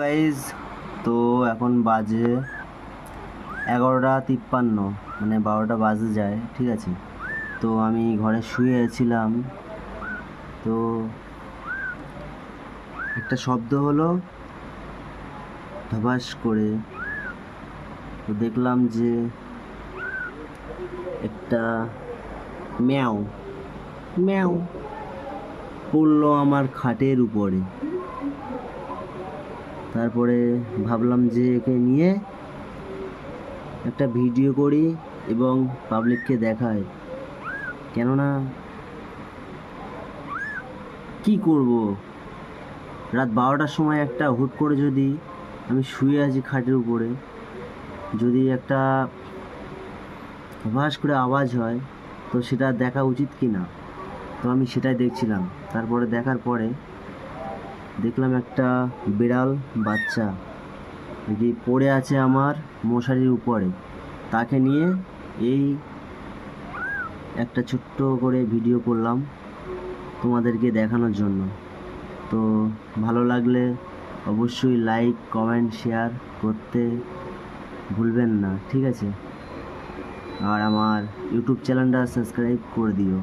Guys তো এখন বাজে এগারোটা তিপ্পান্ন মানে বারোটা বাজে যায়, ঠিক আছে? তো আমি ঘরে শুয়ে ছিলাম তো একটা শব্দ হলো ধবাস করে। তো দেখলাম যে একটা ম্যাও ম্যাও পড়ল আমার খাটের উপরে। তারপরে ভাবলাম যে একে নিয়ে একটা ভিডিও করি এবং পাবলিককে দেখাই। কেননা কি করব? রাত বারোটার সময় একটা হুট করে যদি আমি শুয়ে আছি খাটের উপরে, যদি একটা ভাস করে আওয়াজ হয়, তো সেটা দেখা উচিত কি না তো আমি সেটাই দেখছিলাম। তারপরে দেখার পরে দেখলাম একটা বিড়াল বাচ্চা যে পড়ে আছে আমার মশারির উপরে। তাকে নিয়ে এই একটা ছোট্ট করে ভিডিও করলাম তোমাদেরকে দেখানোর জন্য। তো ভালো লাগলে অবশ্যই লাইক, কমেন্ট, শেয়ার করতে ভুলবেন না, ঠিক আছে? আর আমার ইউটিউব চ্যানেলটা সাবস্ক্রাইব করে দিও।